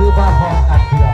คือว่าพอกันเดีย